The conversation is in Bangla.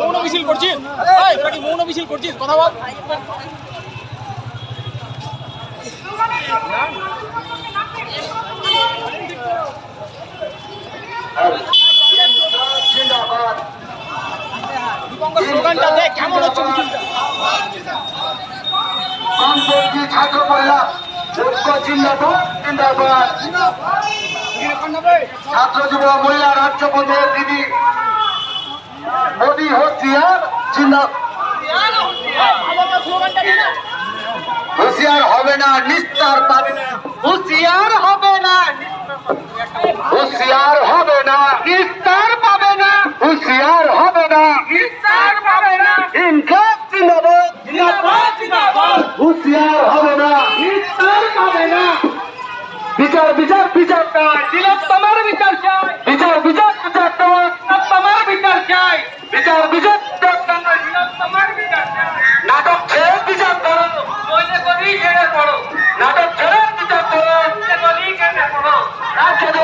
মৌন মিছিল করছিস? মৌন মিছিল কথা বল। দীপঙ্কর স্লোগানটা দেখ কেমন হচ্ছে মিছিলটা ছাত্র জিন্দাবাদ। ছাত্র যুব মহিলা রাজ্য পঞ্চায়েত দিদি মোদী না হুঁশিয়ার হবে না নিস্তার পাবে না। হুঁশিয়ার হবে না হুঁশিয়ার হবে না নিস্তার পাবে না হুঁশিয়ার হবে না নিস্তার পাবে না ইনকাম জিন্দাবাদ জিন্দাবাদ জিন্দাবাদ হুঁশিয়ার হবে না নিস্তার পাবে না বিচার বিচার বিচার চাই। তোমার বিচার চাই। বিচার বিচার বিচার চাই। তোমার বিচার চাই। বিচার বিচার বিচার চাই। তিলোত্তমার বিচার চাই। নাটক ছেড়ে বিচার করো। নইলে গলি ছেড়ে পড়ো। নাটক ছেড়ে বিচার করো। কেটে পড়ো। রাজ্য